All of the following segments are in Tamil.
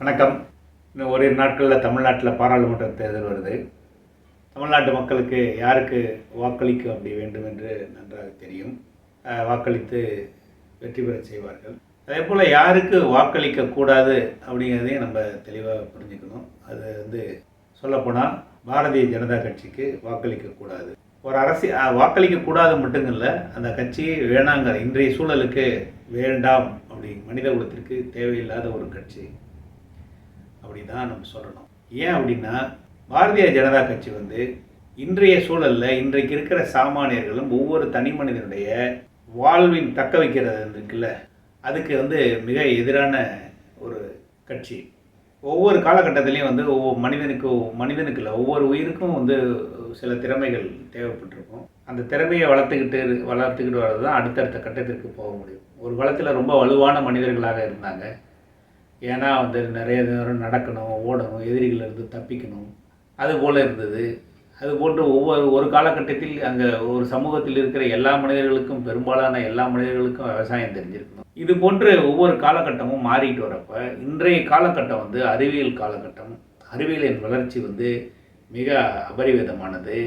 வணக்கம். இன்னும் ஒரே நாட்களில் தமிழ்நாட்டில் பாராளுமன்ற தேர்தல் வருது. தமிழ்நாட்டு மக்களுக்கு யாருக்கு வாக்களிக்க அப்படி வேண்டும் என்று நன்றாக தெரியும். வாக்களித்து வெற்றி பெற செய்வார்கள். அதே போல் யாருக்கு வாக்களிக்க கூடாது அப்படிங்கிறதையும் நம்ம தெளிவாக புரிஞ்சுக்கணும். அது வந்து சொல்லப்போனால் பாரதிய ஜனதா கட்சிக்கு வாக்களிக்க கூடாது. ஒரு அரசு வாக்களிக்கக்கூடாது வாக்களிக்க கூடாது மட்டும் இல்லை அந்த கட்சி வேணாங்கிற இன்றைய சூழலுக்கு வேண்டாம் அப்படி மனித குலத்திற்கு தேவையில்லாத ஒரு கட்சி. அப்படி தான் நம்ம சொல்லணும். ஏன் அப்படின்னா பாரதிய ஜனதா கட்சி வந்து இன்றைய சூழலில் இன்றைக்கு இருக்கிற சாமானியர்களும் ஒவ்வொரு தனி மனிதனுடைய வாழ்வின் தக்க வைக்கிறது இருக்குல்ல. அதுக்கு வந்து மிக எதிரான ஒரு கட்சி. ஒவ்வொரு காலகட்டத்திலையும் வந்து ஒவ்வொரு மனிதனுக்கு மனிதனுக்கு இல்லை ஒவ்வொரு உயிருக்கும் வந்து சில திறமைகள் தேவைப்பட்டிருக்கும். அந்த திறமையை வளர்த்துக்கிட்டு வளர்த்துக்கிட்டு வர்றது தான் அடுத்தடுத்த கட்டத்திற்கு போக முடியும். ஒரு காலத்தில் ரொம்ப வலுவான மனிதர்களாக இருந்தாங்க. ஏன்னா வந்து நிறைய நேரம் நடக்கணும் ஓடணும் எதிரிகளிருந்து தப்பிக்கணும். அது போல் இருந்தது. அது போன்று ஒவ்வொரு ஒரு காலகட்டத்தில் அங்கே ஒரு சமூகத்தில் இருக்கிற எல்லா மனிதர்களுக்கும் பெரும்பாலான எல்லா மனிதர்களுக்கும் விவசாயம் தெரிஞ்சிருக்கணும். இது போன்று ஒவ்வொரு காலகட்டமும் மாறிட்டு வரப்ப இன்றைய காலகட்டம் வந்து அறிவியல் காலகட்டம். அறிவியலின் வளர்ச்சி வந்து மிக அபரிவிதமானது.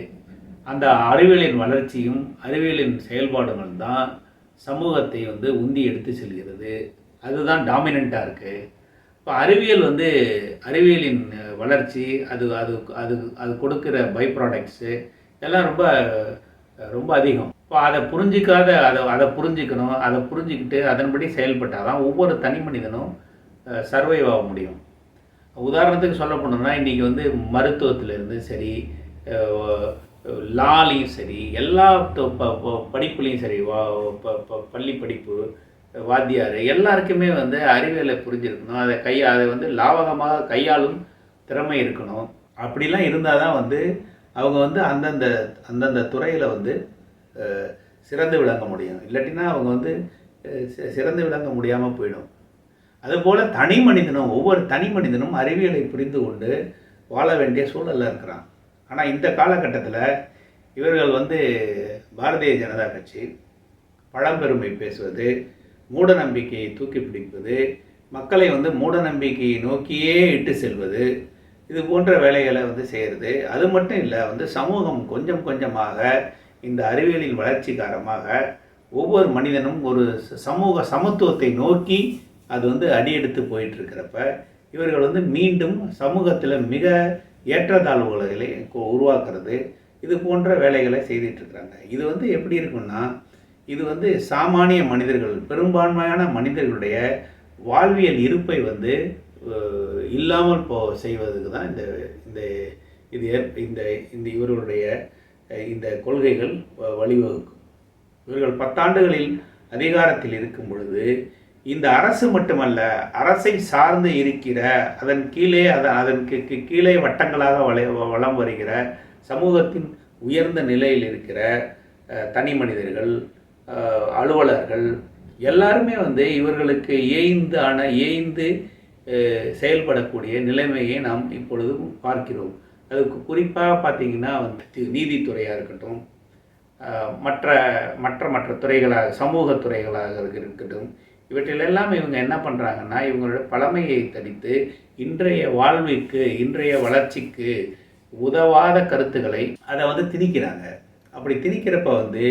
அந்த அறிவியலின் வளர்ச்சியும் அறிவியலின் செயல்பாடுகள் தான் சமூகத்தை வந்து உந்தி எடுத்து செல்கிறது. அதுதான் டாமினண்ட்டாக இருக்குது இப்போ அறிவியல் வந்து அறிவியலின் வளர்ச்சி அது அது அது அது கொடுக்குற பை ப்ராடக்ட்ஸு இதெல்லாம் ரொம்ப ரொம்ப அதிகம். இப்போ அதை புரிஞ்சிக்காத அதை அதை புரிஞ்சிக்கணும் அதை புரிஞ்சுக்கிட்டு அதன்படி செயல்பட்டால் தான் ஒவ்வொரு தனி மனிதனும் சர்வைவ் ஆக முடியும். உதாரணத்துக்கு சொல்ல போனோம்னா இன்றைக்கி வந்து மருத்துவத்திலேருந்து சரி லாலையும் சரி எல்லா ப- படிப்புலையும் சரி வா ப- ப- பள்ளி படிப்பு வாத்தியார் எல்லாருக்குமே வந்து அறிவியலை புரிஞ்சிருக்கணும். அதை கை அதை வந்து லாவகமாக கையாளும் திறமை இருக்கணும். அப்படிலாம் இருந்தால் தான் வந்து அவங்க வந்து அந்தந்த அந்தந்த துறையில் வந்து சிறந்து விளங்க முடியும். இல்லாட்டினா அவங்க வந்து சிறந்து விளங்க முடியாமல் போயிடும். அதுபோல் தனி மனிதனும் ஒவ்வொரு தனி மனிதனும் அறிவியலை புரிந்து கொண்டு வாழ வேண்டிய சூழலில் இருக்கிறான். ஆனால் இந்த காலகட்டத்தில் இவர்கள் வந்து பாரதிய ஜனதா கட்சி பழம்பெருமை பேசுவது மூட நம்பிக்கையை தூக்கி பிடிப்பது மக்களை வந்து மூட நம்பிக்கையை நோக்கியே இட்டு செல்வது இது போன்ற வேலைகளை வந்து செய்கிறது அது மட்டும் இல்லை வந்து சமூகம் கொஞ்சம் கொஞ்சமாக இந்த அறிவியலின் வளர்ச்சி காரணமாக ஒவ்வொரு மனிதனும் ஒரு சமூக சமத்துவத்தை நோக்கி அது வந்து அடியெடுத்து போயிட்டு இருக்கிறப்ப இவர்கள் வந்து மீண்டும் சமூகத்தில் மிக ஏற்றத்தாழ்வுகளை உருவாக்குறது இது போன்ற வேலைகளை செய்துட்டு இருக்கிறாங்க. இது வந்து எப்படி இருக்குன்னா இது வந்து சாமானிய மனிதர்கள் பெரும்பான்மையான மனிதர்களுடைய வாழ்வியல் இருப்பை வந்து இல்லாமல் போ செய்வதுக்கு தான் இந்த இந்த இது இந்த இந்த இவர்களுடைய இந்த கொள்கைகள் வ- வழிவகுக்கும். இவர்கள் பத்தாண்டுகளில் அதிகாரத்தில் இருக்கும் பொழுது இந்த அரசு மட்டுமல்ல அரசை சார்ந்து இருக்கிற அதன் கீழே அதன் அதற்கு கீழே வட்டங்களாக வளை வளம் வருகிற சமூகத்தின் உயர்ந்த நிலையில் இருக்கிற தனி மனிதர்கள் அலுவலர்கள் எல்லாருமே வந்து இவர்களுக்கு ஏய்ந்து ஆன ஏய்ந்து செயல்படக்கூடிய நிலைமையை நாம் இப்பொழுது பார்க்கிறோம். அதுக்கு குறிப்பாக பார்த்தீங்கன்னா வந்து நீதித்துறையாக இருக்கட்டும் மற்ற மற்ற மற்ற துறைகளாக சமூக துறைகளாக இருக்கட்டும் இவற்றிலெல்லாம் இவங்க என்ன பண்ணுறாங்கன்னா இவங்களோட பழமையை தடித்து இன்றைய வாழ்விற்கு இன்றைய வளர்ச்சிக்கு உதவாத கருத்துக்களை அதை வந்து திணிக்கிறாங்க. அப்படி திணிக்கிறப்ப வந்து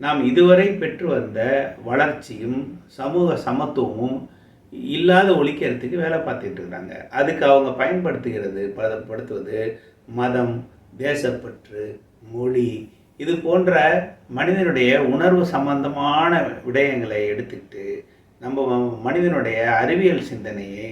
நாம் இதுவரை பெற்று வந்த வளர்ச்சியும் சமூக சமத்துவமும் இல்லாத ஒழிக்கிறதுக்கு வேலை பார்த்துட்டு இருக்கிறாங்க அதுக்கு அவங்க பயன்படுத்துகிறது படுத்துவது மதம் தேசப்பற்று மொழி இது போன்ற மனிதனுடைய உணர்வு சம்பந்தமான விடயங்களை எடுத்துக்கிட்டு நம்ம மனிதனுடைய அறிவியல் சிந்தனையை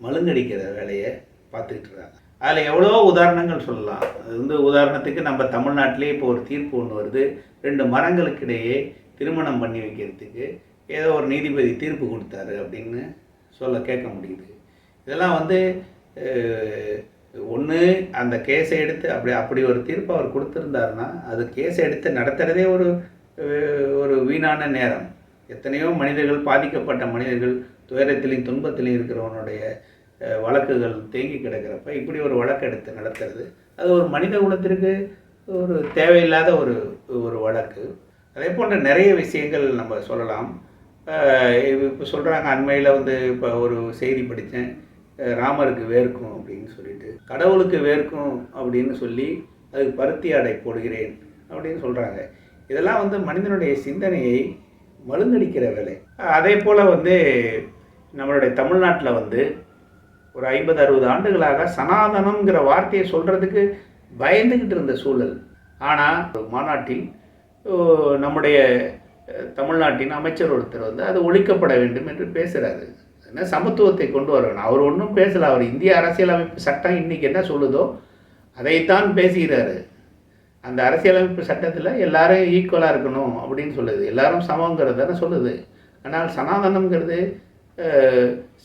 மழுங்கடிக்கிற வேலையை பார்த்துக்கிட்டு இருக்காங்க. அதில் எவ்வளோ உதாரணங்கள் சொல்லலாம். அது வந்து உதாரணத்துக்கு நம்ம தமிழ்நாட்டிலே இப்போ ஒரு தீர்ப்பு ஒன்று வருது. ரெண்டு மரங்களுக்கிடையே திருமணம் பண்ணி வைக்கிறதுக்கு ஏதோ ஒரு நீதிபதி தீர்ப்பு கொடுத்தாரு அப்படின்னு சொல்ல கேட்க முடியுது. இதெல்லாம் வந்து ஒன்று அந்த கேஸை எடுத்து அப்படி அப்படி ஒரு தீர்ப்பு அவர் கொடுத்துருந்தாருன்னா அது கேஸை எடுத்து நடத்துகிறதே ஒரு ஒரு வீணான நேரம். எத்தனையோ மனிதர்கள் பாதிக்கப்பட்ட மனிதர்கள் துயரத்திலையும் துன்பத்திலையும் இருக்கிறவனுடைய வழக்குகள் தேங்கி கிடக்கிறப்ப இப்படி ஒரு வழக்கு எடுத்து நடத்துறது. அது ஒரு மனித குலத்திற்கு ஒரு தேவையில்லாத ஒரு ஒரு வழக்கு. அதே போன்ற நிறைய விஷயங்கள் நம்ம சொல்லலாம். இப்போ சொல்கிறாங்க அண்மையில் வந்து இப்போ ஒரு செய்தி படித்தேன். ராமருக்கு வேர்க்கும் அப்படின்னு சொல்லிட்டு. கடவுளுக்கு வேர்க்கும் அப்படின்னு சொல்லி அதுக்கு பருத்தி ஆடை போடுகிறேன் அப்படின்னு சொல்கிறாங்க இதெல்லாம் வந்து மனிதனுடைய சிந்தனையை மழுங்கடிக்கிற வேலை. அதே போல் வந்து நம்மளுடைய தமிழ்நாட்டில் வந்து ஒரு ஐம்பது அறுபது ஆண்டுகளாக சனாதனம்ங்கிற வார்த்தையை சொல்கிறதுக்கு பயந்துக்கிட்டு இருந்த சூழல். ஆனால் மாநாட்டில் நம்முடைய தமிழ்நாட்டின் அமைச்சர் ஒருத்தர் வந்து அது ஒழிக்கப்பட வேண்டும் என்று பேசுகிறாரு என்ன சமத்துவத்தை கொண்டு வரணும்? அவர் ஒன்றும் பேசலை. அவர் இந்திய அரசியலமைப்பு சட்டம் இன்றைக்கி என்ன சொல்லுதோ அதைத்தான் பேசுகிறாரு. அந்த அரசியலமைப்பு சட்டத்தில் எல்லாரும் ஈக்குவலாக இருக்கணும் அப்படின்னு சொல்லுது. எல்லாரும் சமங்கிறது தானே சொல்லுது. ஆனால் சனாதனம்ங்கிறது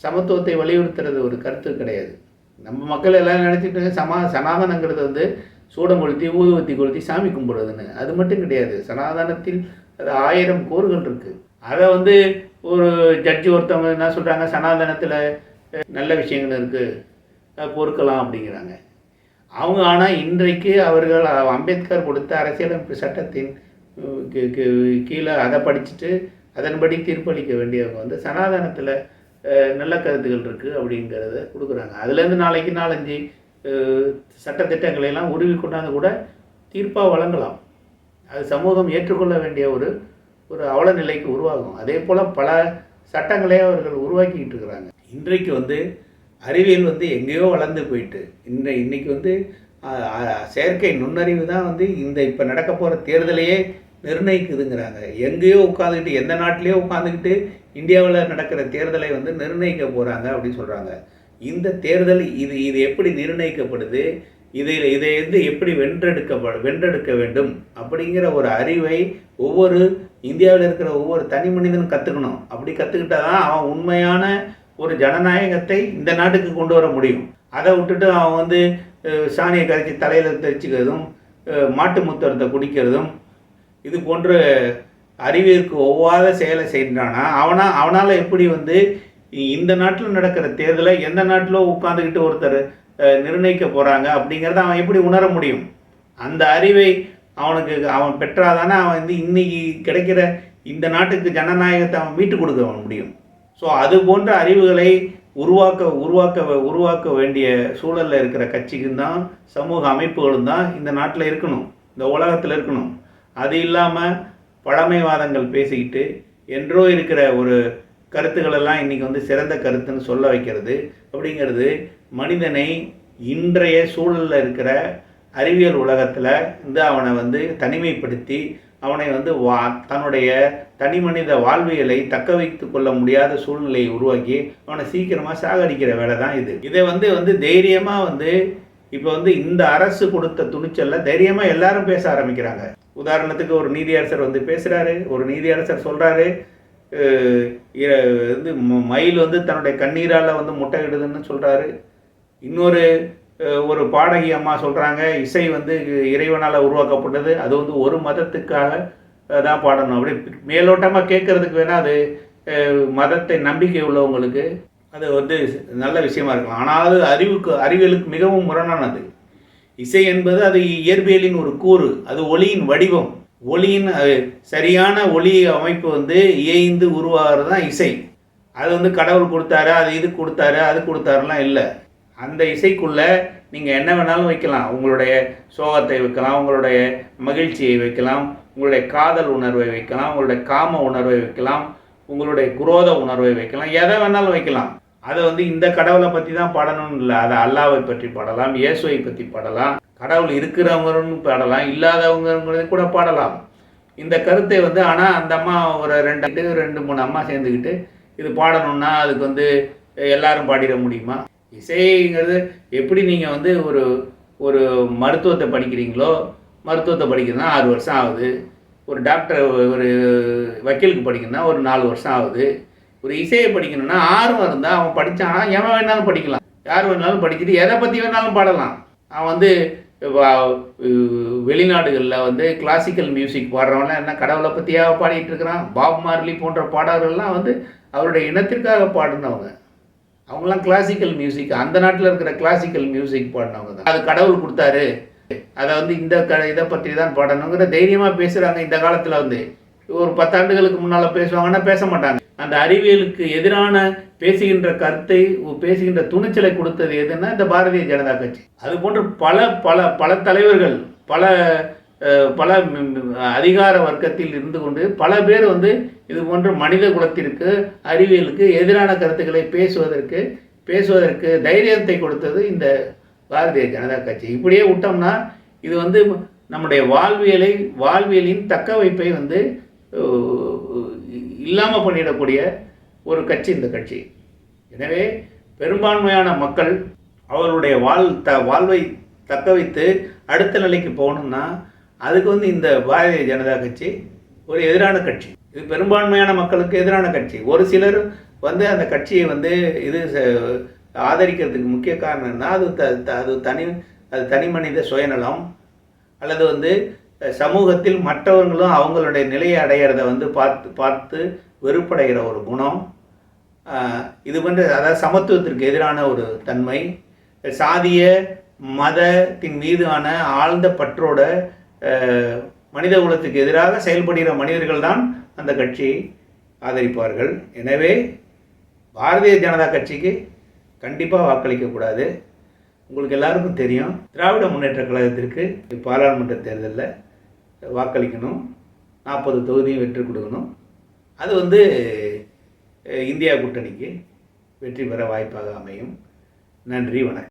சமத்துவத்தை வலியுறுத்துறது ஒரு கருத்து கிடையாது. நம்ம மக்கள் எல்லாம் நினச்சிட்டு சமா சனாதனங்கிறது வந்து சூடம் கொளுத்தி ஊதுவத்தி கொளுத்தி சாமி கும்பிடுறதுன்னு. அது மட்டும் கிடையாது. சனாதனத்தில் அது ஆயிரம் கூறுகள் இருக்குது அதை வந்து ஒரு ஜட்ஜி ஒருத்தவங்க என்ன சொல்கிறாங்க சனாதனத்தில் நல்ல விஷயங்கள் இருக்குது பொறுக்கலாம் அப்படிங்கிறாங்க. அவங்க ஆனால் இன்றைக்கு அவர்கள் அம்பேத்கர் கொடுத்த அரசியலமைப்பு சட்டத்தின் கீழே அதை படிச்சுட்டு அதன்படி தீர்ப்பளிக்க வேண்டியவங்க வந்து சனாதனத்தில் நல்ல கருத்துக்கள் இருக்குது அப்படிங்கிறத கொடுக்குறாங்க. அதுலேருந்து நாளைக்கு நாலஞ்சு சட்டத்திட்டங்களை எல்லாம் உருவி கொண்டாந்து கூட தீர்ப்பாக வழங்கலாம். அது சமூகம் ஏற்றுக்கொள்ள வேண்டிய ஒரு ஒரு அவல நிலைக்கு உருவாகும். அதே போல் பல சட்டங்களே அவர்கள் உருவாக்கிக்கிட்டு இருக்கிறாங்க. இன்றைக்கு வந்து அறிவியல் வந்து எங்கேயோ வளர்ந்து போயிட்டு இந்த இன்றைக்கி வந்து செயற்கை நுண்ணறிவு தான் வந்து இந்த இப்போ நடக்க போகிற தேர்தலையே நிர்ணயிக்குதுங்கிறாங்க. எங்கேயோ உட்காந்துக்கிட்டு எந்த நாட்டிலேயோ உட்காந்துக்கிட்டு இந்தியாவில் நடக்கிற தேர்தலை வந்து நிர்ணயிக்க போகிறாங்க அப்படின்னு சொல்கிறாங்க இந்த தேர்தல் இது இது எப்படி நிர்ணயிக்கப்படுது? இதில் இதை வந்து எப்படி வென்றெடுக்கப்பட வென்றெடுக்க வேண்டும்? அப்படிங்கிற ஒரு அறிவை ஒவ்வொரு இந்தியாவில் இருக்கிற ஒவ்வொரு தனி மனிதனும் கற்றுக்கணும் அப்படி கற்றுக்கிட்டா தான் அவன் உண்மையான ஒரு ஜனநாயகத்தை இந்த நாட்டுக்கு கொண்டு வர முடியும். அதை விட்டுட்டு அவன் வந்து சாணியை கரைச்சி தலையில் தெரிச்சுக்கிறதும் மாட்டு முத்தரத்தை குடிக்கிறதும் இது போன்ற அறிவிற்கு ஒவ்வாத செயலை செய்கிறானா? அவனா அவனால் எப்படி வந்து இந்த நாட்டில் நடக்கிற தேர்தலை எந்த நாட்டிலோ உட்காந்துக்கிட்டு ஒருத்தர் நிர்ணயிக்க போகிறாங்க அப்படிங்கிறத அவன் எப்படி உணர முடியும்? அந்த அறிவை அவனுக்கு அவன் பெற்றாதானே அவன் வந்து இன்னைக்கு கிடைக்கிற இந்த நாட்டுக்கு ஜனநாயகத்தை அவன் மீட்டு கொடுக்க முடியும்? ஸோ அது போன்ற அறிவுகளை உருவாக்க உருவாக்க உருவாக்க வேண்டிய சூழலில் இருக்கிற கட்சிக்கும் தான் சமூக அமைப்புகளும் தான் இந்த நாட்டில் இருக்கணும். இந்த உலகத்தில் இருக்கணும். அது இல்லாமல் பழமைவாதங்கள் பேசிக்கிட்டு என்றோ இருக்கிற ஒரு கருத்துக்களெல்லாம் இன்றைக்கி வந்து சிறந்த கருத்துன்னு சொல்ல வைக்கிறது. அப்படிங்கிறது மனிதனை இன்றைய சூழலில் இருக்கிற அறிவியல் உலகத்தில் வந்து அவனை வந்து தனிமைப்படுத்தி அவனை வந்து வா தன்னுடைய தனி மனித வாழ்வியலை தக்க வைத்து கொள்ள முடியாத சூழ்நிலையை உருவாக்கி அவனை சீக்கிரமாக சாகடிக்கிற வேலை தான் இது. இதை வந்து வந்து தைரியமாக வந்து இப்போ வந்து இந்த அரசு கொடுத்த துணிச்சல்ல தைரியமாக எல்லாரும் பேச ஆரம்பிக்கிறாங்க. உதாரணத்துக்கு ஒரு நீதியரசர் வந்து பேசுகிறாரு ஒரு நீதியரசர் சொல்கிறாரு வந்து ம- மயில் வந்து தன்னுடைய கண்ணீரால் வந்து முட்டையிடுதுன்னு சொல்கிறாரு இன்னொரு ஒரு பாடகி அம்மா சொல்கிறாங்க இசை வந்து இறைவனால் உருவாக்கப்பட்டது அது வந்து ஒரு மதத்துக்காக தான் பாடணும். அப்படி மேலோட்டமாக கேட்கறதுக்கு வேணால் அது மதத்தை நம்பிக்கை உள்ளவங்களுக்கு அது வந்து நல்ல விஷயமா இருக்கலாம். ஆனால் அது அறிவுக்கு அறிவியலுக்கு மிகவும் முரணானது. இசை என்பது அது இயற்பியலின் ஒரு கூறு. அது ஒளியின் வடிவம். ஒளியின் சரியான ஒளி அமைப்பு வந்து இயைந்து உருவாகிறது தான் இசை. அது வந்து கடவுள் கொடுத்தாரு அது இது கொடுத்தாரு அது கொடுத்தாருலாம் இல்லை. அந்த இசைக்குள்ளே நீங்கள் என்ன வேணாலும் வைக்கலாம். உங்களுடைய சோகத்தை வைக்கலாம் உங்களுடைய மகிழ்ச்சியை வைக்கலாம் உங்களுடைய காதல் உணர்வை வைக்கலாம் உங்களுடைய காம உணர்வை வைக்கலாம் உங்களுடைய குரோத உணர்வை வைக்கலாம். எதை வேணாலும் வைக்கலாம். அதை வந்து இந்த கடவுளை பற்றி தான் பாடணும்னு இல்லை. அதை அல்லாவை பற்றி பாடலாம் இயேசுவை பற்றி பாடலாம். கடவுள் இருக்கிறவங்கன்னு பாடலாம் இல்லாதவங்கிறது கூட பாடலாம். இந்த கருத்தை வந்து ஆனால் அந்த அம்மா ஒரு ரெண்டு ரெண்டு மூணு அம்மா சேர்ந்துக்கிட்டு இது பாடணும்னா அதுக்கு வந்து எல்லாரும் பாடிட முடியுமா? இசைங்கிறது எப்படி நீங்கள் வந்து ஒரு ஒரு மருத்துவத்தை படிக்கிறீங்களோ மருத்துவத்தை படிக்கிறதுனா ஆறு வருஷம் ஆகுது. ஒரு டாக்டர் ஒரு வக்கீலுக்கு படிக்கணும்னா ஒரு நாலு வருஷம் ஆகுது. ஒரு இசையை படிக்கணும்னா ஆர்வம் இருந்தால் அவன் படித்தானா எவன் வேணாலும் படிக்கலாம். யார் வேணாலும் படிச்சுட்டு எதை பற்றி வேணாலும் பாடலாம். அவன் வந்து வெளிநாடுகளில் வந்து கிளாசிக்கல் மியூசிக் பாடுறவன்லாம் என்ன கடவுளை பற்றியாக பாடிட்டு இருக்கிறான்? பாப் மார்லி போன்ற பாடகர்கள்லாம் வந்து அவருடைய இனத்திற்காக பாடினவங்க. அவங்களாம் கிளாசிக்கல் மியூசிக் அந்த நாட்டில் இருக்கிற கிளாசிக்கல் மியூசிக் பாடினவங்க தான். அது கடவுள் கொடுத்தாரு. அதை வந்து இந்த க இதை பற்றி தான் பாடணுங்கிற தைரியமாக பேசுகிறாங்க இந்த காலத்தில் வந்து. ஒரு பத்தாண்டுகளுக்கு முன்னால் பேசுவாங்கன்னா பேச மாட்டாங்க. அந்த அறிவியலுக்கு எதிரான பேசுகின்ற கருத்தை பேசுகின்ற துணிச்சலை கொடுத்தது எதுன்னா இந்த பாரதிய ஜனதா கட்சி. அது போன்று பல பல பல தலைவர்கள் பல பல அதிகார வர்க்கத்தில் இருந்து கொண்டு பல பேர் வந்து இது போன்ற மனித குலத்திற்கு அறிவியலுக்கு எதிரான கருத்துக்களை பேசுவதற்கு பேசுவதற்கு தைரியத்தை கொடுத்தது இந்த பாரதிய ஜனதா கட்சி. இப்படியே விட்டோம்னா இது வந்து நம்முடைய வாழ்வியலை வாழ்வியலின் தக்க வைப்பை வந்து இல்லாமல் பண்ணிடக்கூடிய ஒரு கட்சி இந்த கட்சி. எனவே பெரும்பான்மையான மக்கள் அவர்களுடைய வாழ் த வாழ்வை தக்க வைத்து அடுத்த நிலைக்கு போகணும்னா அதுக்கு வந்து இந்த பாரதிய ஜனதா கட்சி ஒரு எதிரான கட்சி. இது பெரும்பான்மையான மக்களுக்கு எதிரான கட்சி. ஒரு சிலர் வந்து அந்த கட்சியை வந்து இது ஆதரிக்கிறதுக்கு முக்கிய காரணம் என்ன அது த த- அது தனி அது தனி மனித சுயநலம் அல்லது வந்து சமூகத்தில் மற்றவர்களும் அவங்களுடைய நிலையை அடையிறத வந்து பார்த்து பார்த்து வெறுப்படைகிற ஒரு குணம். இது வந்து அதாவது சமத்துவத்திற்கு எதிரான ஒரு தன்மை. சாதிய மதத்தின் மீதான ஆழ்ந்த பற்றோட மனித குலத்துக்கு எதிராக செயல்படுகிற மனிதர்கள் தான் அந்த கட்சியை ஆதரிப்பார்கள். எனவே பாரதிய ஜனதா கட்சிக்கு கண்டிப்பாக வாக்களிக்கக்கூடாது உங்களுக்கு எல்லாருக்கும் தெரியும் திராவிட முன்னேற்ற கழகத்திற்கு பாராளுமன்ற தேர்தலில் வாக்களிக்கணும். நாற்பது தொகுதியும் வெற்றி கொடுக்கணும். அது வந்து இந்தியா கூட்டணிக்கு வெற்றி பெற வாய்ப்பாக அமையும். நன்றி வணக்கம்.